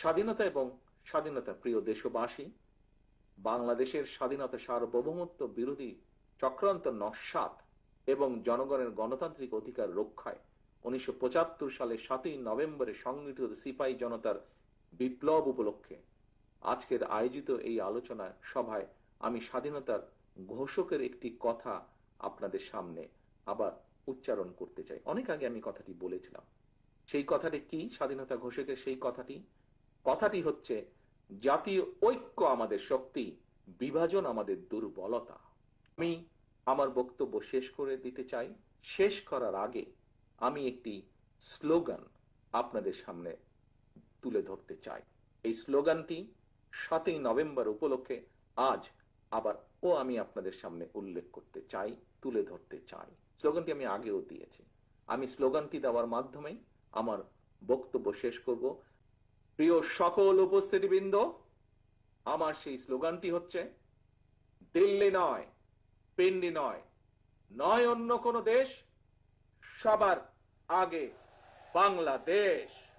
স্বাধীনতা এবং স্বাধীনতা প্রিয় দেশবাসী, বাংলাদেশের স্বাধীনতা সার্বভৌমত্ব বিরোধী চক্রান্ত নস্বাত এবং জনগণের গণতান্ত্রিক অধিকার রক্ষায় উনিশশো পঁচাত্তর সালের সাতই নভেম্বরে সংগঠিত সিপাহী জনতার বিপ্লব উপলক্ষে আজকের আয়োজিত এই আলোচনা সভায় আমি স্বাধীনতার ঘোষকের একটি কথা আপনাদের সামনে আবার উচ্চারণ করতে চাই। অনেক আগে আমি কথাটি বলেছিলাম। সেই কথাটি কি? স্বাধীনতা ঘোষকের সেই কথাটি? কথাটি হচ্ছে, জাতীয় ঐক্য আমাদের শক্তি, বিভাজন আমাদের দুর্বলতা। আমি আমার বক্তব্য শেষ করে দিতে চাই। শেষ করার আগে আমি একটি স্লোগান আপনাদের সামনে তুলে ধরতে চাই। এই স্লোগানটি সাতই নভেম্বর উপলক্ষে আজ আবার ও আমি আপনাদের সামনে উল্লেখ করতে চাই, তুলে ধরতে চাই। স্লোগানটি আমি আগেও দিয়েছি। আমি স্লোগানটি দেওয়ার মাধ্যমে আমার বক্তব্য শেষ করব। প্রিয় সকল উপস্থিতিবৃন্দ, আমার সেই স্লোগানটি হচ্ছে, দিল্লি নয়, পিন্ডি নয় নয় অন্য কোনো দেশ, সবার আগে বাংলাদেশ।